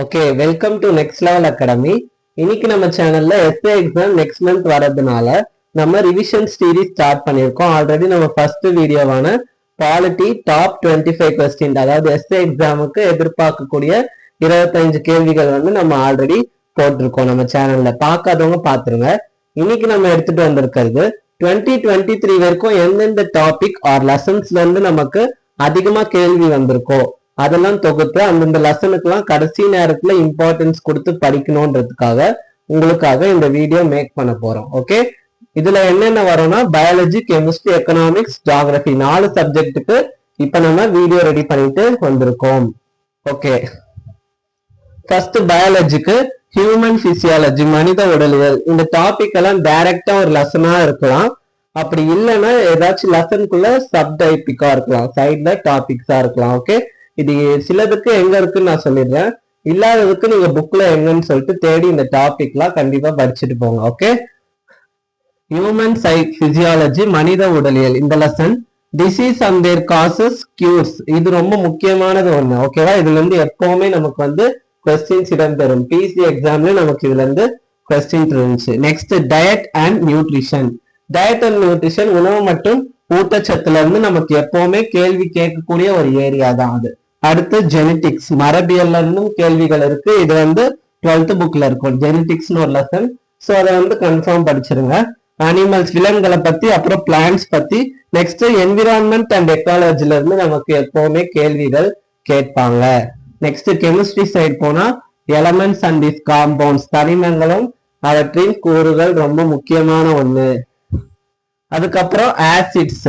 Okay welcome to next level academy இன்னைக்கு நம்ம சேனல்ல எஸ்ஏ எக்ஸாம் நெக்ஸ்ட் மந்த் வரதுனால நம்ம ரிவிஷன் சீரீஸ் ஸ்டார்ட் பண்ணியிருக்கோம். ஆல்ரெடி நம்ம first வீடியோவான quality top twenty five question அதாவது எஸ்ஏ எக்ஸாமுக்கு எதிர்பார்க்கக்கூடிய இருபத்தஞ்சு கேள்விகள் வந்து நம்ம ஆல்ரெடி போட்டிருக்கோம் நம்ம சேனல்ல பார்க்காதவங்க பார்த்துருங்க. இன்னைக்கு நம்ம எடுத்துட்டு வந்திருக்கிறது டுவெண்ட்டி டுவெண்ட்டி த்ரீ வரைக்கும் எந்தெந்த டாபிக் ஆர் லெசன்ஸ்ல இருந்து நமக்கு அதிகமா கேள்வி வந்திருக்கோ? அதெல்லாம் தொகுத்து அந்தந்த லெசனுக்குலாம் கடைசி நேரத்துல இம்பார்ட்டன்ஸ் கொடுத்து படிக்கணுன்றதுக்காக உங்களுக்காக இந்த வீடியோ மேக் பண்ண போறோம். ஓகே இதுல என்னென்ன வரும்னா பயாலஜி கெமிஸ்ட்ரி எக்கனாமிக்ஸ் ஜாகிரபி நாலு சப்ஜெக்ட்டுக்கு இப்ப நம்ம வீடியோ ரெடி பண்ணிட்டு வந்திருக்கோம். ஓகே ஃபர்ஸ்ட் பயாலஜிக்கு ஹியூமன் பிசியாலஜி மனித உடலியல் இந்த டாபிக் எல்லாம் டைரக்டா ஒரு லெசனா இருக்கலாம். அப்படி இல்லைன்னா ஏதாச்சும் லெசனுக்குள்ள சப் டைப்பிக்கா இருக்கலாம் சைட்ல டாபிக்ஸா இருக்கலாம். ஓகே இது சிலதுக்கு எங்க இருக்குன்னு நான் சொல்லிடுறேன். இல்லாததுக்கு நீங்க புக்ல எங்கன்னு சொல்லிட்டு தேடி இந்த டாபிக்லாம் கண்டிப்பா படிச்சுட்டு போங்க ஓகே ஹியூமன் சை பிசியாலஜி மனித உடலியல் இந்த lesson disease and their causes cures இது ரொம்ப முக்கியமானது ஒண்ணு ஓகேவா இதுல இருந்து எப்பவுமே நமக்கு வந்து கொஸ்டின்ஸ் இடம்பெறும். பிசி எக்ஸாம்ல நமக்கு இதுல இருந்து கொஸ்டின் இருந்துச்சு. Next diet and nutrition diet and nutrition உணவு மற்றும் ஊட்டச்சத்துல இருந்து நமக்கு எப்பவுமே கேள்வி கேட்கக்கூடிய ஒரு ஏரியா தான் அது. அடுத்து ஜெனட்டிக்ஸ் மரபியல்ல இருந்தும் கேள்விகள் இருக்கு. இது வந்து டுவெல்த் புக்ல இருக்கும். ஜெனட்டிக்ஸ்னு ஒரு லெசன் ஸோ அதை வந்து கன்ஃபார்ம் படிச்சிருங்க. அனிமல்ஸ் விலங்குகளை பத்தி அப்புறம் பிளான்ஸ் பத்தி. நெக்ஸ்ட் என்விரான்மெண்ட் அண்ட் டெக்னாலஜில இருந்து நமக்கு எப்பவுமே கேள்விகள் கேட்பாங்க. நெக்ஸ்ட் கெமிஸ்ட்ரி சைடு போனா எலமெண்ட்ஸ் அண்ட் இஸ் காம்பவுண்ட்ஸ் தனிமங்களும் அவற்றின் கூறுகள் ரொம்ப முக்கியமான ஒண்ணு. அதுக்கப்புறம் ஆசிட்ஸ்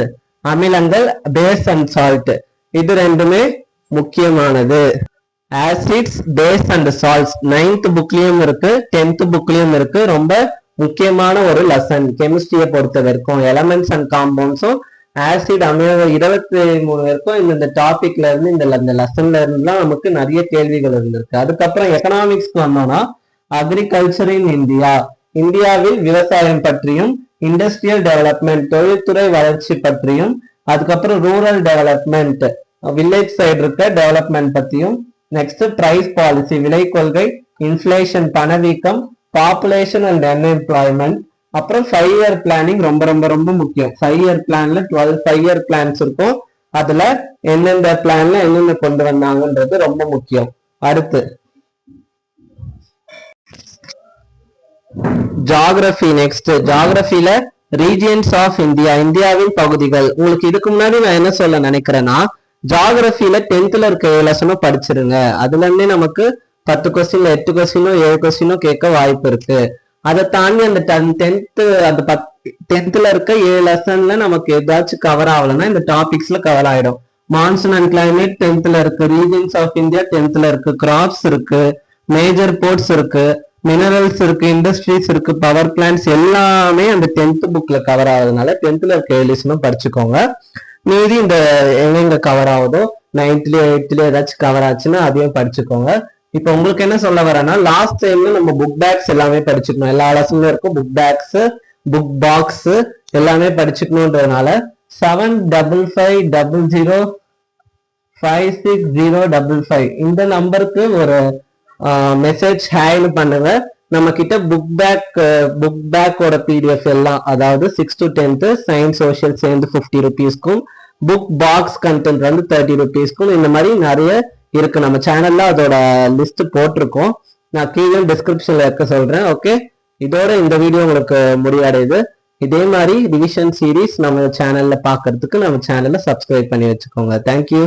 அமிலங்கள் பேஸ் அண்ட் சால்ட் இது ரெண்டுமே முக்கியமானது. Acids base and salts ninth புக்லயும் இருக்கு டென்த் புக்லயும் இருக்கு. ரொம்ப முக்கியமான ஒரு லெசன் கெமிஸ்ட்ரியை பொறுத்த வரைக்கும் எலமெண்ட்ஸ் அண்ட் காம்பவுண்ட்ஸும் ஆசிட் அமில இருபத்தி மூணு வரைக்கும் இந்த டாபிக்ல இருந்து இந்த இந்த லெசன்ல இருந்துலாம் நமக்கு நிறைய கேள்விகள் இருந்திருக்கு. அதுக்கப்புறம் எக்கனாமிக்ஸ்க்கு வந்தோம்னா அக்ரிகல்ச்சர் இன் இந்தியா இந்தியாவில் விவசாயம் பற்றியும் இண்டஸ்ட்ரியல் டெவலப்மெண்ட் தொழில்துறை வளர்ச்சி பற்றியும் அதுக்கப்புறம் ரூரல் டெவலப்மெண்ட் வில்லேஜ் சைடு இருக்க டெவலப்மெண்ட் பத்தியும் நெக்ஸ்ட் பிரைஸ் பாலிசி விலை கொள்கை இன்ஃபிளேஷன் பணவீக்கம் பாப்புலேஷன் அண்ட் அன்எம்ப்ளாய்மெண்ட் அப்புறம் ஃபைவ் இயர் பிளானிங் ரொம்ப ரொம்ப ரொம்ப முக்கியம். ஃபைவ் இயர் பிளான்ல டுவெல் ஃபைவ் இயர் பிளான்ஸ் இருக்கும். அதுல எந்தெந்த பிளான்ல என்னென்ன கொண்டு வந்தாங்கன்றது ரொம்ப முக்கியம். அடுத்து ஜாகிரபி நெக்ஸ்ட் ஜாகிரபில ரீஜியன்ஸ் ஆஃப் இந்தியா இந்தியாவின் பகுதிகள். உங்களுக்கு இதுக்கு முன்னாடி நான் என்ன சொல்ல நினைக்கிறேன்னா ஜாகிரபில டென்த்ல இருக்க லெசனும் படிச்சிருங்க. அதுல இருந்தே நமக்கு பத்து கொஸ்டின்ல எட்டு கொஸ்டினோ ஏழு கொஸ்டினோ கேட்க வாய்ப்பு இருக்கு. அதை தாண்டி அந்த டென்த்து அந்த பத் டென்த்ல இருக்க ஏழு லெசன்ல நமக்கு ஏதாச்சும் கவர் ஆகலைன்னா இந்த டாபிக்ஸ்ல கவர் ஆயிடும். மான்சூன் அண்ட் கிளைமேட் டென்த்ல இருக்கு. ரீஜன்ஸ் ஆஃப் இந்தியா டென்த்ல இருக்கு. கிராப்ஸ் இருக்கு. மேஜர் போர்ட்ஸ் இருக்கு. மினரல்ஸ் இருக்கு. இண்டஸ்ட்ரீஸ் இருக்கு. பவர் பிளான்ஸ் எல்லாமே அந்த டென்த் புக்ல கவர் ஆகுறதுனால டென்த்ல இருக்க ஏலிஸ்னும் படிச்சுக்கோங்க. மீதி இந்த எங்கெங்க கவர் ஆகுதோ நைன்த்லயோ எயித்லயோ ஏதாச்சும் கவர் ஆச்சுன்னா அதையும் படிச்சுக்கோங்க. இப்போ உங்களுக்கு என்ன சொல்ல வரேன்னா லாஸ்ட் டைம்ல நம்ம புக் பேக்ஸ் எல்லாமே படிச்சுக்கணும். எல்லா லெசன்லயும் இருக்கும். புக் பேக்ஸ் புக் பாக்ஸ் எல்லாமே படிச்சுக்கணுன்றதுனால seven double five double zero five six zero double five இந்த நம்பருக்கு ஒரு மெசேஜ் ஹேன்னு பண்ணுங்க. நம்ம கிட்ட புக் பேக் புக் பேக்கோட பிடிஎஃப் எல்லாம் அதாவது six to tenth science social சேர்ந்து ஃபிஃப்டி ருபீஸ்க்கும் புக் பாக்ஸ் கண்டென்ட் வந்து தேர்ட்டி ருபீஸ்க்கும் இந்த மாதிரி நிறைய இருக்கு. நம்ம சேனல்ல அதோட லிஸ்ட் போட்டிருக்கோம். நான் கீழே டிஸ்கிரிப்ஷன்ல இருக்க சொல்றேன். ஓகே இதோட இந்த வீடியோ உங்களுக்கு முடிவடையுது. இதே மாதிரி ரிவிஷன் சீரீஸ் நம்ம சேனல்ல பாக்குறதுக்கு நம்ம சேனல்ல சப்ஸ்கிரைப் பண்ணி வச்சுக்கோங்க. தேங்க்யூ